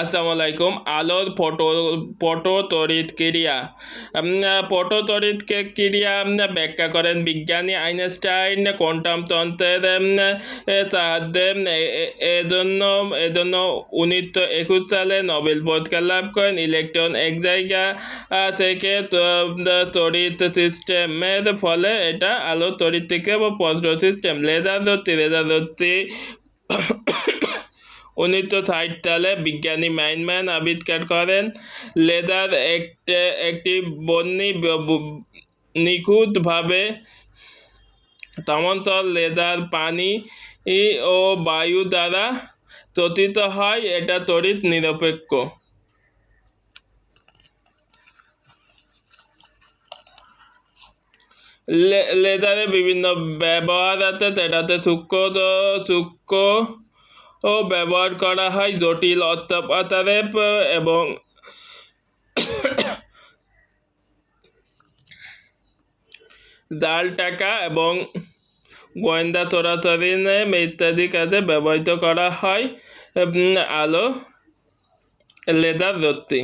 আসসালামু আলাইকুম। আলোর ফটো তড়িৎ ক্রিয়া। ফটো তড়িৎ ক্রিয়া ব্যাখ্যা করেন বিজ্ঞানী আইনস্টাইন কোয়ান্টাম তন্ত্রের সাহায্যে এজন্য এজন্য উনিশশো একুশ সালে নোবেল পুরস্কার লাভ করেন ইলেকট্রন এক জায়গা থেকে তড়িৎ সিস্টেমের ফলে এটা আলো তড়িৎ থেকে প্রশ্ন সিস্টেম, লেজার রশ্মি লেজার রশ্মি উনিশশো ষাট সালে বিজ্ঞানী মাইনম্যান আবিষ্কার করেন লেজার একটি একটি বন্যি নিখুঁতভাবে তমন্তর লেজার পানি ও বায়ু দ্বারা চোতিত হয়, এটা তড়িৎ নিরপেক্ষ। লে- লেজারে বিভিন্ন ব্যবহার আছে সেটাতে সূক্ষ্ম সূক্ষ্ম ও ব্যবহার করা হয় জটিল অত্যাপাতারে এবং ডাল টাকা এবং গোয়েন্দা চোরাচারি ইত্যাদি কাজে ব্যবহৃত করা হয় আলো, লেদার রশ্মি